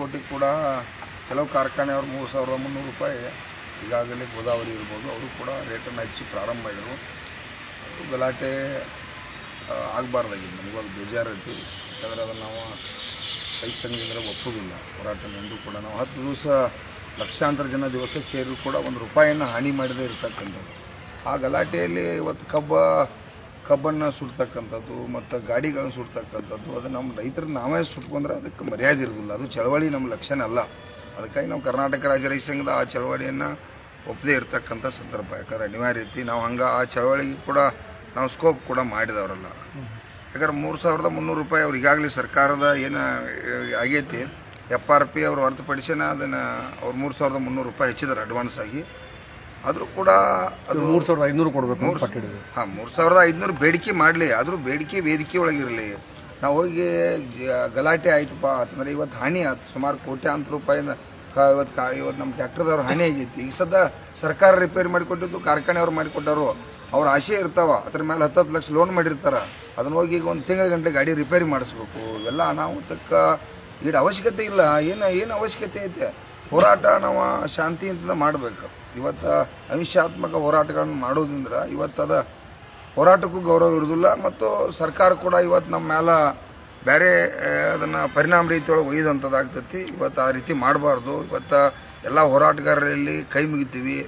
ಕೋಟಿ ಕೂಡ ಕೆಲವು ಕಾರ್ಖಾನೆಯವರು ಮೂರು ಸಾವಿರದ ಮುನ್ನೂರು ರೂಪಾಯಿ ಈಗಾಗಲೇ ಗೋದಾವರಿ ಇರ್ಬೋದು, ಅವರು ಕೂಡ ರೇಟನ್ನು ಹೆಚ್ಚಿ ಪ್ರಾರಂಭ ಮಾಡಿದರು. ಗಲಾಟೆ ಆಗಬಾರ್ದಾಗಿತ್ತು. ನಮಗೂ ಅದು ಬೇಜಾರೈತಿ. ಯಾಕಂದರೆ ಅದನ್ನು ನಾವು ರೈತ ಸಂಘದಿಂದ ಒಪ್ಪೋದಿಲ್ಲ. ಹೋರಾಟ ಎಂದು ಕೂಡ ನಾವು ಹತ್ತು ದಿವಸ ಲಕ್ಷಾಂತರ ಜನ ದಿವಸ ಸೇರಿ ಕೂಡ ಒಂದು ರೂಪಾಯಿಯನ್ನು ಹಾನಿ ಮಾಡದೇ ಇರ್ತಕ್ಕಂಥದ್ದು. ಆ ಗಲಾಟೆಯಲ್ಲಿ ಇವತ್ತು ಕಬ್ಬ ಕಬ್ಬನ್ನು ಸುಡ್ತಕ್ಕಂಥದ್ದು ಮತ್ತು ಗಾಡಿಗಳನ್ನ ಸುಡ್ತಕ್ಕಂಥದ್ದು, ಅದು ನಮ್ಮ ರೈತರು ನಾವೇ ಸುಟ್ಕೊಂಡ್ರೆ ಅದಕ್ಕೆ ಮರ್ಯಾದೆ ಇರೋದಿಲ್ಲ. ಅದು ಚಳವಳಿ ನಮ್ಮ ಲಕ್ಷಣ ಅಲ್ಲ. ಅದಕ್ಕಾಗಿ ನಾವು ಕರ್ನಾಟಕ ರಾಜ್ಯ ರೈತ ಸಂಘದ ಆ ಚಳವಳಿಯನ್ನು ಒಪ್ಪದೇ ಇರತಕ್ಕಂಥ ಸಂದರ್ಭ. ಯಾಕಂದ್ರೆ ಅನಿವಾರ್ಯ ಐತಿ ನಾವು ಹಂಗೆ ಆ ಚಳವಳಿಗೆ ಕೂಡ ನಾವು ಸ್ಕೋಪ್ ಕೂಡ ಮಾಡಿದವರಲ್ಲ. ಯಾಕಂದ್ರೆ ಮೂರು ಸಾವಿರದ ಮುನ್ನೂರು ರೂಪಾಯಿ ಅವ್ರು ಈಗಾಗಲೇ ಸರ್ಕಾರದ ಏನು ಆಗೈತಿ. ಎಫ್ ಆರ್ ಪಿ ಅವ್ರು ಹೊರತುಪಡಿಸಿನ ಅದನ್ನು ಅವ್ರು ಮೂರು ಸಾವಿರದ ಮುನ್ನೂರು ರೂಪಾಯಿ ಹೆಚ್ಚಿದ್ದಾರೆ ಅಡ್ವಾನ್ಸ್ ಆಗಿ. ಆದರೂ ಕೂಡ ಅದು ಮೂರು ಸಾವಿರದ ಐನೂರು ಕೊಡಬೇಕು ಪಟ್ಟಿದ್ದೀವಿ ಹಾಂ ಮೂರು ಸಾವಿರದ ಐದುನೂರು ಬೇಡಿಕೆ ಮಾಡಲಿ ಆದರೂ ಬೇಡಿಕೆ ವೇದಿಕೆ ಒಳಗಿರಲಿ. ನಾವು ಹೋಗಿ ಗಲಾಟೆ ಆಯ್ತಪ್ಪ ಅಂತಂದ್ರೆ ಇವತ್ತು ಹಾನಿ ಆಯ್ತು ಸುಮಾರು ಕೋಟ್ಯಾಂತರ ರೂಪಾಯಿನ ಕ ಇವತ್ತು ಕಾ ಇವತ್ತು ನಮ್ಮ ಟ್ಯಾಕ್ಟರ್ದವ್ರು ಹಾನಿ ಆಗೈತಿ ಈಗ ಸದ ಸರ್ಕಾರ ರಿಪೇರಿ ಮಾಡಿಕೊಟ್ಟಿದ್ದು ಕಾರ್ಖಾನೆಯವ್ರು ಮಾಡಿಕೊಟ್ಟವರು. ಅವ್ರ ಆಸೆ ಇರ್ತಾವ ಅದ್ರ ಮೇಲೆ ಹತ್ತು ಹತ್ತು ಲಕ್ಷ ಲೋನ್ ಮಾಡಿರ್ತಾರೆ. ಅದನ್ನ ಹೋಗಿ ಈಗ ಒಂದು ತಿಂಗಳ ಗಂಟೆ ಗಾಡಿ ರಿಪೇರಿ ಮಾಡಿಸ್ಬೇಕು. ಇವೆಲ್ಲ ಅನಾಹುತಕ್ಕ ಈಡ ಅವಶ್ಯಕತೆ ಇಲ್ಲ. ಏನು ಏನು ಅವಶ್ಯಕತೆ ಐತೆ? ಹೋರಾಟ ನಾವು ಶಾಂತಿಯಿಂದ ಮಾಡಬೇಕು. ಇವತ್ತು ಅಹಿಂಸಾತ್ಮಕ ಹೋರಾಟಗಳನ್ನು ಮಾಡೋದ್ರಿಂದ ಇವತ್ತದ ಹೋರಾಟಕ್ಕೂ ಗೌರವ ಇರೋದಿಲ್ಲ ಮತ್ತು ಸರ್ಕಾರ ಕೂಡ ಇವತ್ತು ನಮ್ಮ ಮೇಲೆ ಬೇರೆ ಅದನ್ನು ಪರಿಣಾಮ ರೀತಿಯೊಳಗೆ ಒಯ್ದಂಥದ್ದಾಗ್ತೈತಿ. ಇವತ್ತು ಆ ರೀತಿ ಮಾಡಬಾರ್ದು. ಇವತ್ತು ಎಲ್ಲ ಹೋರಾಟಗಾರರಲ್ಲಿ ಕೈ ಮುಗಿತೀವಿ.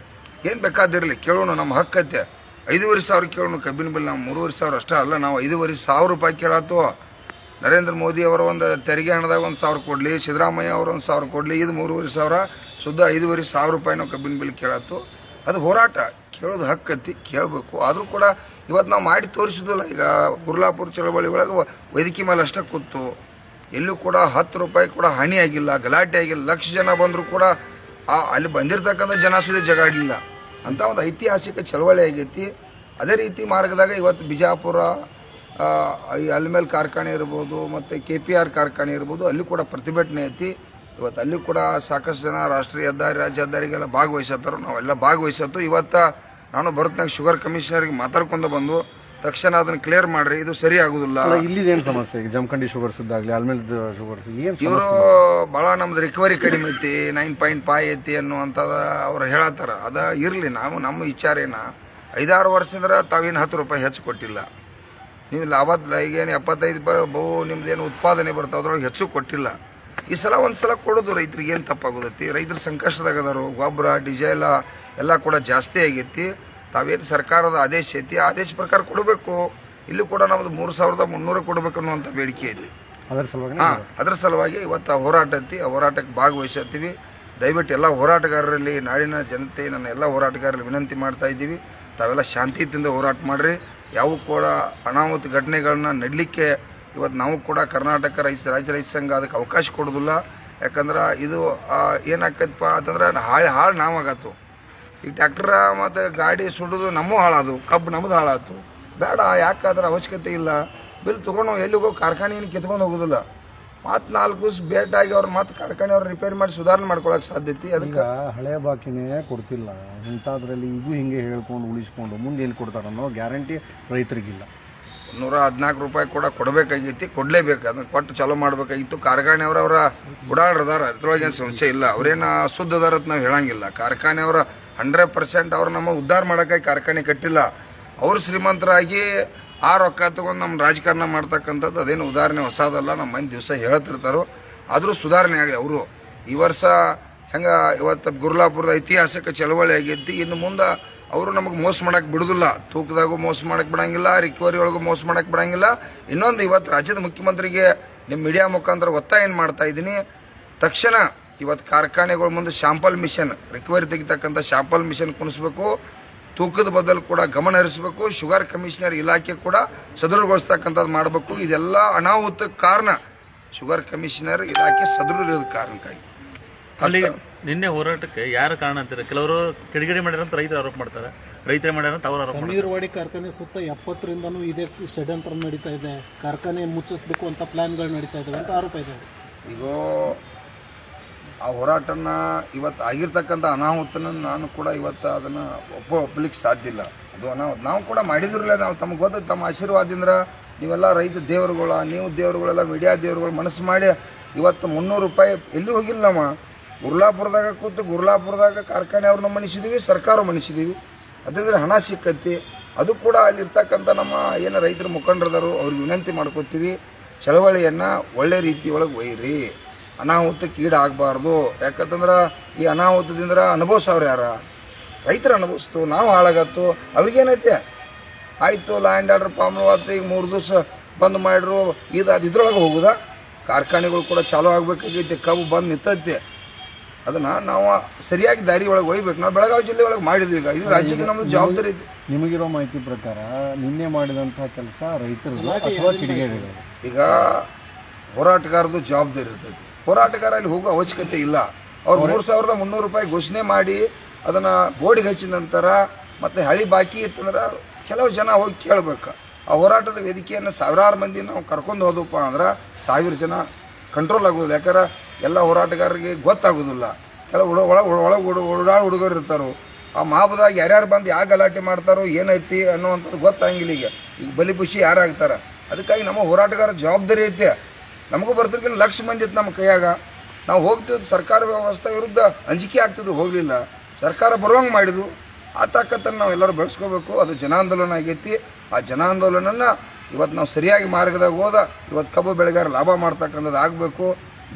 ಏನು ಬೇಕಾದಿರಲಿ, ಕೇಳೋಣ ನಮ್ಮ ಹಕ್ಕತೆ ಐದುವರೆ ಸಾವಿರ ಕೇಳೋಣ ಕಬ್ಬಿನ ಬಿಲ್, ನಾವು ಮೂರುವರೆ ಸಾವಿರ ಅಷ್ಟೇ ಅಲ್ಲ, ನಾವು ಐದೂವರೆ ಸಾವಿರ ರೂಪಾಯಿ ಕೇಳತ್ತು ನರೇಂದ್ರ ಮೋದಿ ಅವರ ಒಂದು ತೆರಿಗೆ ಹಣದಾಗ ಒಂದು ಸಾವಿರ ಕೊಡಲಿ, ಸಿದ್ದರಾಮಯ್ಯ ಅವರು ಒಂದು ಸಾವಿರ ಕೊಡಲಿ, ಇದು ಮೂರುವರೆ ಸಾವಿರ ಶುದ್ಧ ಐದುವರೆ ಸಾವಿರ ರೂಪಾಯಿ ನಾವು ಕಬ್ಬಿನ ಬಿಲ್ ಕೇಳತ್ತು ಅದು ಹೋರಾಟ. ಕೇಳೋದು ಹಕ್ಕತ್ತಿ ಕೇಳಬೇಕು. ಆದರೂ ಕೂಡ ಇವತ್ತು ನಾವು ಮಾಡಿ ತೋರಿಸಿದಿಲ್ಲ ಈಗ ಗುರ್ಲಾಪುರ ಚಳವಳಿ ಒಳಗೆ ವೈದ್ಯಕೀಯ ಮೇಲೆ ಅಷ್ಟೇ ಕೂತು. ಎಲ್ಲೂ ಕೂಡ ಹತ್ತು ರೂಪಾಯಿ ಕೂಡ ಹಾನಿ ಆಗಿಲ್ಲ, ಗಲಾಟೆ ಆಗಿಲ್ಲ. ಲಕ್ಷ ಜನ ಬಂದರೂ ಕೂಡ ಆ, ಅಲ್ಲಿ ಬಂದಿರತಕ್ಕಂಥ ಜನ ಸುದ್ದಿ ಜಗಾಡಲಿಲ್ಲ ಅಂತ ಒಂದು ಐತಿಹಾಸಿಕ ಚಳವಳಿ ಆಗೈತಿ. ಅದೇ ರೀತಿ ಮಾರ್ಗದಾಗ ಇವತ್ತು ಬಿಜಾಪುರ ಈ ಅಲ್ಮೇಲ್ ಕಾರ್ಖಾನೆ ಇರ್ಬೋದು ಮತ್ತು ಕೆ ಪಿ ಆರ್ ಕಾರ್ಖಾನೆ ಇರ್ಬೋದು ಅಲ್ಲಿ ಕೂಡ ಪ್ರತಿಭಟನೆ ಐತಿ. ಇವತ್ತು ಅಲ್ಲಿ ಕೂಡ ಸಾಕಷ್ಟು ಜನ ರಾಷ್ಟ್ರೀಯ ಹೆದ್ದಾರಿ ರಾಜ್ಯ ಹೆದ್ದಾರಿಗೆಲ್ಲ ಭಾಗವಹಿಸತ್ತಾರ. ನಾವೆಲ್ಲ ಭಾಗವಹಿಸತ್ತು. ಇವತ್ತು ನಾನು ಭರತ್ನಾಗ ಶುಗರ್ ಕಮಿಷನರ್ಗೆ ಮಾತಾಡ್ಕೊಂಡು ಬಂದು ತಕ್ಷಣ ಅದನ್ನು ಕ್ಲಿಯರ್ ಮಾಡ್ರಿ ಇದು ಸರಿ ಆಗುದಿಲ್ಲ. ಇಲ್ಲಿದೇನು ಸಮಸ್ಯೆ? ಜಮಖಂಡಿ ಶುಗರ್ಸ್ ಇದ್ದಾಗಲಿ ಆಲ್ಮೇಲೆ ಶುಗರ್ಸ್ ಏನು ಇವರು ಭಾಳ ನಮ್ದು ರಿಕವರಿ ಕಡಿಮೆ ಐತಿ ನೈನ್ ಪಾಯಿಂಟ್ ಫೈವ್ ಐತಿ ಅನ್ನುವಂಥದ್ದು ಅವ್ರು ಹೇಳತ್ತಾರ. ಅದ ಇರಲಿ ನಾವು ನಮ್ಮ ವಿಚಾರೇನ ಐದಾರು ವರ್ಷದಿಂದ ತಾವೇನು ಹತ್ತು ರೂಪಾಯಿ ಹೆಚ್ಚು ಕೊಟ್ಟಿಲ್ಲ. ನೀವು ಲಾಭದ ಈಗೇನು ಎಪ್ಪತ್ತೈದು ಬ ಬಹು ನಿಮ್ದೇನು ಉತ್ಪಾದನೆ ಬರ್ತಾವ ಅದ್ರೊಳಗೆ ಹೆಚ್ಚು ಕೊಟ್ಟಿಲ್ಲ. ಈ ಸಲ ಒಂದು ಸಲ ಕೊಡೋದು ರೈತರಿಗೆ ಏನು ತಪ್ಪಾಗೋದೈತಿ ರೈತರು ಸಂಕಷ್ಟದಾಗ ಅದಾರು ಗೊಬ್ಬರ ಡಿಸೇಲ ಎಲ್ಲ ಕೂಡ ಜಾಸ್ತಿ ಆಗೈತಿ. ತಾವೇನು ಸರ್ಕಾರದ ಆದೇಶ ಐತಿ? ಆದೇಶ ಪ್ರಕಾರ ಕೊಡಬೇಕು. ಇಲ್ಲೂ ಕೂಡ ನಮ್ದು ಮೂರು ಸಾವಿರದ ಮುನ್ನೂರ ಕೊಡಬೇಕು ಅನ್ನುವಂಥ ಬೇಡಿಕೆ ಐತಿ ಅದರ ಸಲುವಾಗಿ ಹಾ ಅದರ ಸಲುವಾಗಿ ಇವತ್ತು ಆ ಹೋರಾಟ ಐತಿ. ಆ ಹೋರಾಟಕ್ಕೆ ಭಾಗವಹಿಸತ್ತೀವಿ. ದಯವಿಟ್ಟು ಎಲ್ಲ ಹೋರಾಟಗಾರರಲ್ಲಿ ನಾಡಿನ ಜನತೆ ನನ್ನ ಎಲ್ಲ ಹೋರಾಟಗಾರರಲ್ಲಿ ವಿನಂತಿ ಮಾಡ್ತಾ ಇದ್ದೀವಿ. ತಾವೆಲ್ಲ ಶಾಂತಿಯಿಂದ ಹೋರಾಟ ಮಾಡ್ರಿ. ಯಾವ ಕೂಡ ಅನಾಹುತ ಘಟನೆಗಳನ್ನ ನಡಲಿಕ್ಕೆ ಇವತ್ತು ನಾವು ಕೂಡ ಕರ್ನಾಟಕ ರೈತ ರಾಜ್ಯ ರೈತ ಸಂಘ ಅದಕ್ಕೆ ಅವಕಾಶ ಕೊಡೋದಿಲ್ಲ. ಯಾಕಂದ್ರೆ ಇದು ಏನಾಗ್ತದಪ್ಪ ಅಂತಂದ್ರೆ ಹಾಳು ಹಾಳು ನಾವಾಗತ್ತು. ಈ ಟ್ಯಾಕ್ಟ್ರ ಮತ್ತು ಗಾಡಿ ಸುಡೋದು ನಮ್ಮೂ ಹಾಳಾದವು ಕಬ್ಬು ನಮ್ಮದು ಹಾಳಾಯ್ತು ಬೇಡ ಯಾಕೆ ಅದರ ಅವಶ್ಯಕತೆ ಇಲ್ಲ. ಬಿಲ್ ತೊಗೊಂಡು ಎಲ್ಲಿಗೋ ಕಾರ್ಖಾನೆಯನ್ನು ಕಿತ್ಕೊಂಡು ಹೋಗೋದಿಲ್ಲ. ಮತ್ತು ನಾಲ್ಕು ದಿವಸ ಭೇಟಾಗಿ ಅವ್ರು ಮತ್ತೆ ಕಾರ್ಖಾನೆ ಅವ್ರು ರಿಪೇರಿ ಮಾಡಿ ಸುಧಾರಣೆ ಮಾಡ್ಕೊಳಕ್ ಸಾಧ್ಯತೆ ಅದಕ್ಕೆ. ಈಗ ಹಳೆ ಬಾಕಿನೇ ಕೊಡ್ತಿಲ್ಲ. ಇಂಥದ್ರಲ್ಲಿ ಈಗೂ ಹಿಂಗೆ ಹೇಳ್ಕೊಂಡು ಉಳಿಸ್ಕೊಂಡು ಮುಂದೆ ಏನು ಕೊಡ್ತಾರೆ ಅನ್ನೋ ಗ್ಯಾರಂಟಿ ರೈತರಿಗಿಲ್ಲ. ನೂರ ಹದಿನಾಲ್ಕು ರೂಪಾಯಿ ಕೂಡ ಕೊಡಬೇಕಾಗಿತ್ತು ಕೊಡಲೇಬೇಕು. ಅದನ್ನ ಕೊಟ್ಟು ಚಾಲೂ ಮಾಡಬೇಕಾಗಿತ್ತು. ಕಾರ್ಖಾನೆ ಅವರ ಗುಡಾಡ್ರದಾರ ಅದ್ರೊಳಗೆ ಏನು ಸಮಸ್ಯೆ ಇಲ್ಲ. ಅವ್ರೇನು ಶುದ್ಧ ಅಂತ ನಾವು ಹೇಳಂಗಿಲ್ಲ. ಕಾರ್ಖಾನೆಯವರ ಹಂಡ್ರೆಡ್ ಪರ್ಸೆಂಟ್ ಅವ್ರು ನಮ್ಮ ಉದ್ಧಾರ ಮಾಡೋಕ್ಕಾಗಿ ಕಾರ್ಖಾನೆ ಕಟ್ಟಿಲ್ಲ. ಅವರು ಶ್ರೀಮಂತರಾಗಿ ಆ ರೊಕ್ಕ ತಗೊಂಡು ನಮ್ಮ ರಾಜಕಾರಣ ಮಾಡ್ತಕ್ಕಂಥದ್ದು ಅದೇನು ಉದಾಹರಣೆ ಹೊಸದಲ್ಲ ನಮ್ಮ ಮಂದಿ ದಿವಸ ಹೇಳ್ತಿರ್ತಾರೋ, ಆದರೂ ಸುಧಾರಣೆ ಆಗಲಿ ಅವರು. ಈ ವರ್ಷ ಹೆಂಗೆ ಇವತ್ತು ಗುರ್ಲಾಪುರದ ಐತಿಹಾಸಿಕ ಚಳವಳಿ ಆಗೈತಿ ಇನ್ನು ಮುಂದೆ ಅವರು ನಮಗೆ ಮೋಸ ಮಾಡೋಕೆ ಬಿಡೋದಿಲ್ಲ. ತೂಕದಾಗೂ ಮೋಸ ಮಾಡೋಕೆ ಬಿಡಂಗಿಲ್ಲ ರಿಕವರಿ ಒಳಗೂ ಮೋಸ ಮಾಡೋಕೆ ಬಿಡಂಗಿಲ್ಲ. ಇನ್ನೊಂದು ಇವತ್ತು ರಾಜ್ಯದ ಮುಖ್ಯಮಂತ್ರಿಗೆ ನಿಮ್ಮ ಮೀಡಿಯಾ ಮುಖಾಂತರ ಒತ್ತಾಯ ಏನು ಮಾಡ್ತಾ ಇದ್ದೀನಿ, ತಕ್ಷಣ ಇವತ್ತು ಕಾರ್ಖಾನೆಗಳ ಮುಂದೆ ಶಾಂಪಲ್ ಮಿಷನ್, ರಿಕವರಿ ತೆಗಿತಕ್ಕಂಥ ಶಾಂಪಲ್ ಮಿಷನ್ ಕುಣಿಸ್ಬೇಕು. ತೂಕದ ಬದಲು ಕೂಡ ಗಮನ ಹರಿಸಬೇಕು ಶುಗರ್ ಕಮಿಷನರ್ ಇಲಾಖೆ ಕೂಡ ಸದೃಢಗೊಳಿಸ್ತಕ್ಕಂಥದ್ದು ಮಾಡಬೇಕು. ಇದೆಲ್ಲ ಅನಾಹುತಕ್ಕೆ ಕಾರಣ ಶುಗರ್ ಕಮಿಷನರ್ ಇಲಾಖೆ ಸದೃಢ ಕಾರಣಕ್ಕಾಗಿ. ಅಲ್ಲಿ ನಿನ್ನೆ ಹೋರಾಟಕ್ಕೆ ಯಾರು ಕಾರಣ ಅಂತಾರೆ? ಕೆಲವರು ಕಿಡಿಗಡಿ ಮಾಡ್ಯಾರ ಅಂತ ರೈತರು ಆರೋಪ ಮಾಡ್ತಾರೆ. ರೈತರೇ ಮಾಡ್ಯಾರ ಅಂತ ಅವರು ಆರೋಪ ಮಾಡ್ತಾರೆ. ಸಮೀರ್ವಾಡಿ ಕಾರ್ಖಾನೆ ಸುತ್ತ ಎಪ್ಪತ್ತರಿಂದನೂ ಇದೇ ಷಡ್ಯಂತ್ರ ನಡೀತಾ ಇದೆ. ಕಾರ್ಖಾನೆ ಮುಚ್ಚಿಸ್ಬೇಕು ಅಂತ ಪ್ಲಾನ್ಗಳು ನಡೀತಾ ಇದಾವೆ ಅಂತ ಆರೋಪ ಇದೆ ಈಗ ಆ ಹೋರಾಟನ ಇವತ್ತು ಆಗಿರ್ತಕ್ಕಂಥ ಅನಾಹುತನ ನಾನು ಕೂಡ ಇವತ್ತು ಅದನ್ನು ಒಪ್ಪ ಒಪ್ಪಲಿಕ್ಕೆ ಸಾಧ್ಯ ಇಲ್ಲ. ಅದು ಅನಾಹುತ ನಾವು ಕೂಡ ಮಾಡಿದ್ರಲ್ಲ ನಾವು ತಮಗೆ ಗೊತ್ತ ತಮ್ಮ ಆಶೀರ್ವಾದದಿಂದ ನೀವೆಲ್ಲ ರೈತ ದೇವರುಗಳ, ನೀವು ದೇವರುಗಳೆಲ್ಲ ಮೀಡಿಯಾ ದೇವರುಗಳು ಮನಸ್ಸು ಮಾಡಿ ಇವತ್ತು ಮುನ್ನೂರು ರೂಪಾಯಿ ಎಲ್ಲಿ ಹೋಗಿಲ್ಲ ನಮ್ಮ ಗುರ್ಲಾಪುರದಾಗ ಕೂತು ಗುರ್ಲಾಪುರದಾಗ ಕಾರ್ಖಾನೆ ಅವ್ರನ್ನ ಮನಿಸಿದೀವಿ ಸರ್ಕಾರ ಮನಿಸಿದೀವಿ ಅದ್ರ ಹಣ ಸಿಕ್ಕತ್ತಿ ಅದು ಕೂಡ ಅಲ್ಲಿರ್ತಕ್ಕಂಥ ನಮ್ಮ ಏನು ರೈತರ ಮುಖಂಡರದಾರು ಅವ್ರಿಗೆ ವಿನಂತಿ ಮಾಡ್ಕೋತೀವಿ. ಚಳವಳಿಯನ್ನು ಒಳ್ಳೆ ರೀತಿ ಒಳಗೆ ಒಯ್ಯಿರಿ. ಅನಾಹುತಕ್ಕೆ ಈಡಾಗಬಾರ್ದು. ಯಾಕಂತಂದ್ರೆ ಈ ಅನಾಹುತದಿಂದ ಅನುಭವಿಸೋರು ಯಾರ? ರೈತರು ಅನುಭವಿಸ್ತು ನಾವು ಹಾಳಾಗತ್ತು. ಅವ್ರಿಗೇನೈತೆ? ಆಯಿತು ಲ್ಯಾಂಡ್ ಆರ್ಡರ್ ಫಾರ್ಮ್ ಆತು ಈಗ ಮೂರು ದಿವಸ ಬಂದ್ ಮಾಡ್ರು ಇದು ಅದು ಇದ್ರೊಳಗೆ ಹೋಗುದ? ಕಾರ್ಖಾನೆಗಳು ಕೂಡ ಚಾಲೂ ಆಗಬೇಕಾಗೈತೆ ಕಬ್ಬು ಬಂದು ನಿಂತೈತೆ. ಅದನ್ನು ನಾವು ಸರಿಯಾಗಿ ದಾರಿ ಒಳಗೆ ಒಯ್ಬೇಕು. ನಾವು ಬೆಳಗಾವಿ ಜಿಲ್ಲೆ ಒಳಗೆ ಮಾಡಿದ್ವಿ ಈಗ. ಇದು ರಾಜ್ಯಕ್ಕೆ ನಮ್ಮದು ಜವಾಬ್ದಾರಿ ಐತಿ. ನಿಮಗಿರೋ ಮಾಹಿತಿ ಪ್ರಕಾರ ನಿನ್ನೆ ಮಾಡಿದಂಥ ಕೆಲಸ ರೈತರು ಈಗ ಹೋರಾಟಗಾರದು ಜವಾಬ್ದಾರಿ ಇರ್ತೈತಿ. ಹೋರಾಟಗಾರ ಅಲ್ಲಿ ಹೋಗೋ ಅವಶ್ಯಕತೆ ಇಲ್ಲ. ಅವ್ರು ಮೂರು ಸಾವಿರದ ಮುನ್ನೂರು ರೂಪಾಯಿ ಘೋಷಣೆ ಮಾಡಿ ಅದನ್ನ ಬೋರ್ಡಿಗೆ ಹಚ್ಚಿದ ನಂತರ ಮತ್ತೆ ಹಳಿ ಬಾಕಿ ಇತ್ತಂದ್ರೆ ಕೆಲವು ಜನ ಹೋಗಿ ಕೇಳಬೇಕು. ಆ ಹೋರಾಟದ ವೇದಿಕೆಯನ್ನು ಸಾವಿರಾರು ಮಂದಿ ನಾವು ಕರ್ಕೊಂಡು ಹೋದಪ್ಪ ಅಂದ್ರೆ ಸಾವಿರ ಜನ ಕಂಟ್ರೋಲ್ ಆಗೋದು ಯಾಕಂದ್ರೆ ಎಲ್ಲ ಹೋರಾಟಗಾರರಿಗೆ ಗೊತ್ತಾಗೋದಿಲ್ಲ. ಕೆಲವು ಹುಡುಗ ಒಳಗೆ ಒಳಗೆ ಹುಡುಗ ಓಡಾಡ ಹುಡುಗರು ಇರ್ತಾರೋ. ಆ ಮಾಪದಾಗ ಯಾರ್ಯಾರು ಬಂದು ಯಾವ ಗಲಾಟೆ ಮಾಡ್ತಾರೋ ಏನೈತಿ ಅನ್ನುವಂಥದ್ದು ಗೊತ್ತಾಗಿಲ್ಲ ಈಗ. ಈಗ ಬಲಿಪುಷಿ ಯಾರಾಗ್ತಾರ? ಅದಕ್ಕಾಗಿ ನಮ್ಮ ಹೋರಾಟಗಾರ ಜವಾಬ್ದಾರಿ ಐತೆ. ನಮಗೂ ಬರ್ತಿರ್ಕಿಲ್ಲ ಲಕ್ಷ ಮಂದಿ ಇತ್ತು ನಮ್ಮ ಕೈಯಾಗ. ನಾವು ಹೋಗ್ತಿದ್ವಿ ಸರ್ಕಾರ ವ್ಯವಸ್ಥೆ ವಿರುದ್ಧ ಅಂಜಿಕೆ ಆಗ್ತಿದ್ವು, ಹೋಗಲಿಲ್ಲ. ಸರ್ಕಾರ ಬರುವಂಗೆ ಮಾಡಿದ್ವು ಆ ತಾಕತ್ತನ್ನು ನಾವು ಎಲ್ಲರೂ ಬೆಳೆಸ್ಕೋಬೇಕು. ಅದು ಜನಾಂದೋಲನ ಆಗೈತಿ. ಆ ಜನಾಂದೋಲನನ ಇವತ್ತು ನಾವು ಸರಿಯಾಗಿ ಮಾರ್ಗದಾಗ ಹೋದ ಇವತ್ತು ಕಬ್ಬು ಬೆಳೆಗಾರ ಲಾಭ ಮಾಡ್ತಕ್ಕಂಥದ್ದು ಆಗಬೇಕು.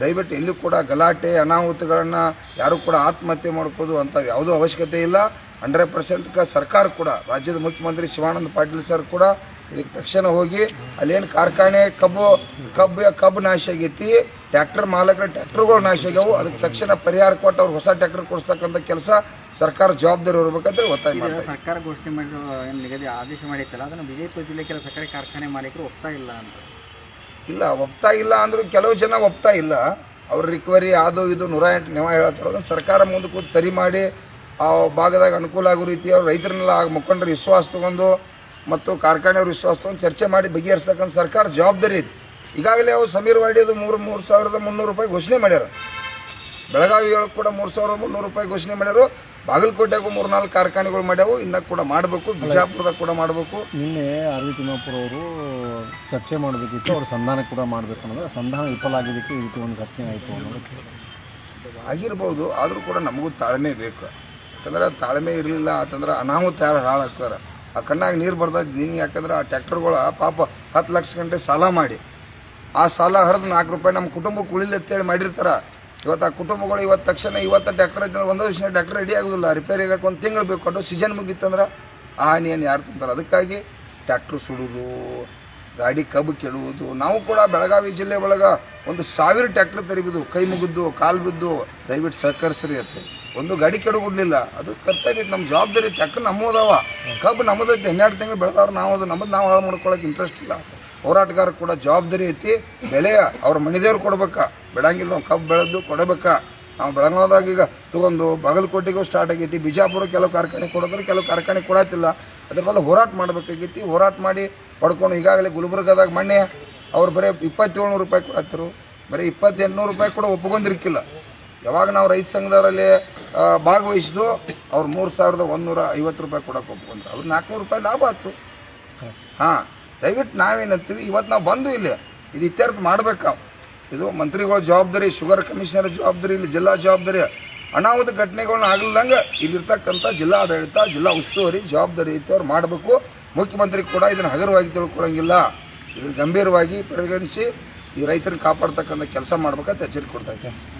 ದಯವಿಟ್ಟು ಎಲ್ಲೂ ಕೂಡ ಗಲಾಟೆ, ಅನಾಹುತಗಳನ್ನು ಯಾರು ಕೂಡ ಆತ್ಮಹತ್ಯೆ ಮಾಡ್ಕೋದು ಅಂತ ಯಾವುದೂ ಅವಶ್ಯಕತೆ ಇಲ್ಲ. ಹಂಡ್ರೆಡ್ ಪರ್ಸೆಂಟ್ ಸರ್ಕಾರ ಕೂಡ, ರಾಜ್ಯದ ಮುಖ್ಯಮಂತ್ರಿ ಶಿವಾನಂದ ಪಾಟೀಲ್ ಸರ್ ಕೂಡ ಇದಕ್ಕೆ ತಕ್ಷಣ ಹೋಗಿ ಅಲ್ಲೇನು ಕಾರ್ಖಾನೆ ಕಬ್ಬು ಕಬ್ಬು ಕಬ್ಬು ನಾಶ ಆಗೈತಿ ಟ್ರ್ಯಾಕ್ಟರ್ ಮಾಲಕರ ಟ್ರ್ಯಾಕ್ಟರ್ಗಳು ನಾಶ ಆಗ್ಯಾವು. ಅದಕ್ಕೆ ತಕ್ಷಣ ಪರಿಹಾರ ಕೊಟ್ಟು ಅವ್ರು ಹೊಸ ಟ್ರ್ಯಾಕ್ಟರ್ ಕೊಡಿಸ್ತಕ್ಕಂಥ ಕೆಲಸ ಸರ್ಕಾರ ಜವಾಬ್ದಾರಿ ಇರ್ಬೇಕಂತ ಒತ್ತಾಯ ಮಾಡ್ತಾರೆ ಸರ್ಕಾರ ಘೋಷಣೆ ಮಾಡಿದ್ರು ಏನು ನಿಗದಿ ಆದೇಶ ಮಾಡಿತ್ತಲ್ಲ ಅದನ್ನು ವಿಜಯಪುರ ಜಿಲ್ಲೆ ಕೆಲ ಸಕ್ಕರೆ ಕಾರ್ಖಾನೆ ಮಾಲೀಕರು ಒಪ್ತಾ ಇಲ್ಲ ಅಂತ. ಇಲ್ಲ ಒಪ್ತಾ ಇಲ್ಲ ಅಂದ್ರೂ ಕೆಲವು ಜನ ಒಪ್ತಾ ಇಲ್ಲ. ಅವ್ರ ರಿಕವರಿ ಅದು ಇದು ನೂರ ಎಂಟು ನೆವ ಅದನ್ನ ಸರ್ಕಾರ ಮುಂದೆ ಕೂತು ಸರಿ ಮಾಡಿ ಆ ಭಾಗದಾಗ ಅನುಕೂಲ ಆಗೋ ರೀತಿ ಅವ್ರು ರೈತರನ್ನೆಲ್ಲ ಮುಖಂಡರು ವಿಶ್ವಾಸ ತಗೊಂಡು ಮತ್ತು ಕಾರ್ಖಾನೆಯವ್ರ ವಿಶ್ವಾಸವನ್ನು ಚರ್ಚೆ ಮಾಡಿ ಬಗೆಹರಿಸ್ತಕ್ಕಂಥ ಸರ್ಕಾರ ಜವಾಬ್ದಾರಿ ಇದೆ. ಈಗಾಗಲೇ ಅವರು ಸಮೀರ್ ವಾಡಿದು ಮೂರು ಮೂರು ಸಾವಿರದ ಮುನ್ನೂರು ರೂಪಾಯಿ ಘೋಷಣೆ ಮಾಡ್ಯಾರ. ಬೆಳಗಾವಿ ಒಳಗೆ ಕೂಡ ಮೂರು ಸಾವಿರದ ಮುನ್ನೂರು ರೂಪಾಯಿ ಘೋಷಣೆ ಮಾಡ್ಯಾರು. ಬಾಗಲಕೋಟೆಗೂ ಮೂರು ನಾಲ್ಕು ಕಾರ್ಖಾನೆಗಳು ಮಾಡ್ಯಾವು. ಇನ್ನೂ ಕೂಡ ಮಾಡಬೇಕು. ಬಿಜಾಪುರದಾಗ ಕೂಡ ಮಾಡಬೇಕು. ನಿನ್ನೆ ಆರ್ ವಿ ತಿಮ್ಮಾಪುರ ಅವರು ಚರ್ಚೆ ಮಾಡಬೇಕಿತ್ತು. ಅವ್ರ ಸಂಧಾನ ಕೂಡ ಮಾಡಬೇಕು ಅನ್ನೋದು. ಸಂಧಾನ ವಿಫಲ ಆಗಿದ್ದಕ್ಕೆ ಈ ರೀತಿ ಒಂದು ಘಟನೆ ಆಯಿತು ಅನ್ನೋದು. ಆಗಿರ್ಬೋದು. ಆದರೂ ಕೂಡ ನಮಗೂ ತಾಳ್ಮೆ ಬೇಕು. ಯಾಕಂದ್ರೆ ತಾಳ್ಮೆ ಇರಲಿಲ್ಲ ಅಂತಂದ್ರೆ ಅನಾಹುತ ಯಾರು ಹಾಳಾಗ್ತಾರೆ. ಆ ಕಣ್ಣಾಗ ನೀರು ಬರ್ದಾಗ ನೀನು ಯಾಕಂದ್ರೆ ಆ ಟ್ಯಾಕ್ಟರ್ಗಳು ಪಾಪ ಹತ್ತು ಲಕ್ಷ ಗಂಟೆ ಸಾಲ ಮಾಡಿ. ಆ ಸಾಲ ಹರಿದು ನಾಲ್ಕು ರೂಪಾಯಿ ನಮ್ಮ ಕುಟುಂಬಕ್ಕೆ ಉಳಿಲಿ ಅಂತೇಳಿ ಮಾಡಿರ್ತಾರ. ಇವತ್ತು ಆ ಕುಟುಂಬಗಳು ಇವತ್ತು ತಕ್ಷಣ ಇವತ್ತು ಟ್ಯಾಕ್ಟರ್ ಐತೆ ಒಂದೇ ದಿವಸ ಟ್ಯಾಕ್ಟರ್ ರೆಡಿ ಆಗೋದಿಲ್ಲ. ರಿಪೇರಿಗೆ ಹಾಕಿ ಒಂದು ತಿಂಗಳು ಬೇಕು. ಸೀಸನ್ ಮುಗಿತ್ತಂದ್ರೆ ಆ ಹಾನಿಯನ್ನು ಯಾರು ತಿಂತಾರೆ? ಅದಕ್ಕಾಗಿ ಟ್ಯಾಕ್ಟ್ರ್ ಸುಡೋದು. ಗಾಡಿ ಕಬ್ಬು ಕೆಡುವುದು ನಾವು ಕೂಡ ಬೆಳಗಾವಿ ಜಿಲ್ಲೆ ಒಳಗೆ ಒಂದು ಸಾವಿರ ಟ್ಯಾಕ್ಟರ್ ತೆರಿಬಿದ್ದು ಕೈ ಮುಗಿದ್ದು ಕಾಲು ಬಿದ್ದು, ದಯವಿಟ್ಟು ಸಹಕರಿಸ್ರಿ ಅಂತ ಒಂದು ಗಾಡಿ ಕೆಡಗುಡ್ಲಿಲ್ಲ ಅದು ಕರ್ತವ್ಯ ನಮ್ಮ ಜವಾಬ್ದಾರಿ. ಟ್ಯಾಕ್ಟರ್ ನಮ್ಮದವ. ಕಬ್ಬು ನಮ್ಮದೈತಿ. ಹನ್ನೆರಡು ತಿಂಗಳು ಬೆಳೆದವ್ರು ನಾವು ಅದು ನಮ್ಮದು ನಾವು ಹಾಳು ಮಾಡ್ಕೊಳಕ್ಕೆ ಇಂಟ್ರೆಸ್ಟ್ ಇಲ್ಲ. ಹೋರಾಟಗಾರ ಕೂಡ ಜವಾಬ್ದಾರಿ ಐತಿ. ಬೆಲೆ ಅವ್ರ ಮನೆದೇವ್ರು ಕೊಡ್ಬೇಕಾ. ಬೆಳಂಗಿಲ್ಲ ನಾವು ಕಬ್ಬು ಬೆಳೆದು ಕೊಡಬೇಕಾ. ನಾವು ಬೆಳಗಾವದಾಗ ಈಗ ತಗೊಂಡು ಬಾಗಲಕೋಟೆಗೂ ಸ್ಟಾರ್ಟ್ ಆಗೈತಿ. ಬಿಜಾಪುರ ಕೆಲವು ಕಾರ್ಖಾನೆ ಕೊಡೋದ್ರೆ ಕೆಲವು ಕಾರ್ಖಾನೆ ಕೊಡತ್ತಿಲ್ಲ. ಅದ್ರ ಬದಲು ಹೋರಾಟ ಮಾಡಬೇಕಾಗಿತ್ತು. ಹೋರಾಟ ಮಾಡಿ ಪಡ್ಕೊಂಡು ಈಗಾಗಲೇ ಗುಲ್ಬರ್ಗದಾಗ ಮೊನ್ನೆ ಅವ್ರು ಬರೀ ಇಪ್ಪತ್ತೇಳ್ನೂರು ರೂಪಾಯಿ ಕೊಡತ್ತರು. ಬರೀ ಇಪ್ಪತ್ತೆಂಟುನೂರು ರೂಪಾಯಿ ಕೂಡ ಒಪ್ಕೊಂಡಿರ್ಕಿಲ್ಲ ಯಾವಾಗ ನಾವು ರೈತ ಸಂಘದವರಲ್ಲಿ ಭಾಗವಹಿಸಿದ್ದು ಅವ್ರು ಮೂರು ಸಾವಿರದ ಒಂದೂರ ಐವತ್ತು ರೂಪಾಯಿ ಕೊಡೋಕೆ ಒಪ್ಕೊಂಡ್ರು ಅವ್ರು ನಾಲ್ಕುನೂರು ರೂಪಾಯಿ ಲಾಭ ಆಯ್ತು. ಹಾಂ, ದಯವಿಟ್ಟು ನಾವೇನಂತೀವಿ? ಇವತ್ತು ನಾವು ಬಂದು ಇಲ್ಲಿ ಇದು ಇತ್ಯರ್ಥ ಮಾಡಬೇಕು ಇದು ಮಂತ್ರಿಗಳ ಜವಾಬ್ದಾರಿ, ಶುಗರ್ ಕಮಿಷನರ್ ಜವಾಬ್ದಾರಿ, ಇಲ್ಲಿ ಜಿಲ್ಲಾ ಜವಾಬ್ದಾರಿ. ಅನಾಹುತ ಘಟನೆಗಳನ್ನ ಆಗ್ಲಿಲ್ಲಂಗೆ ಇಲ್ಲಿರ್ತಕ್ಕಂಥ ಜಿಲ್ಲಾ ಆಡಳಿತ ಜಿಲ್ಲಾ ಉಸ್ತುವಾರಿ, ಜವಾಬ್ದಾರಿ ಐತಿ ಅವ್ರು ಮಾಡಬೇಕು. ಮುಖ್ಯಮಂತ್ರಿ ಕೂಡ ಇದನ್ನು ಹಗರವಾಗಿ ತಿಳ್ಕೊಳ್ಳೋಂಗಿಲ್ಲ ಇದನ್ನು ಗಂಭೀರವಾಗಿ ಪರಿಗಣಿಸಿ ಈ ರೈತರನ್ನ ಕಾಪಾಡ್ತಕ್ಕಂಥ ಕೆಲಸ ಮಾಡ್ಬೇಕಂತ ಎಚ್ಚರಿಕೆ ಕೊಡ್ತಾ ಇದ್ದಾರೆ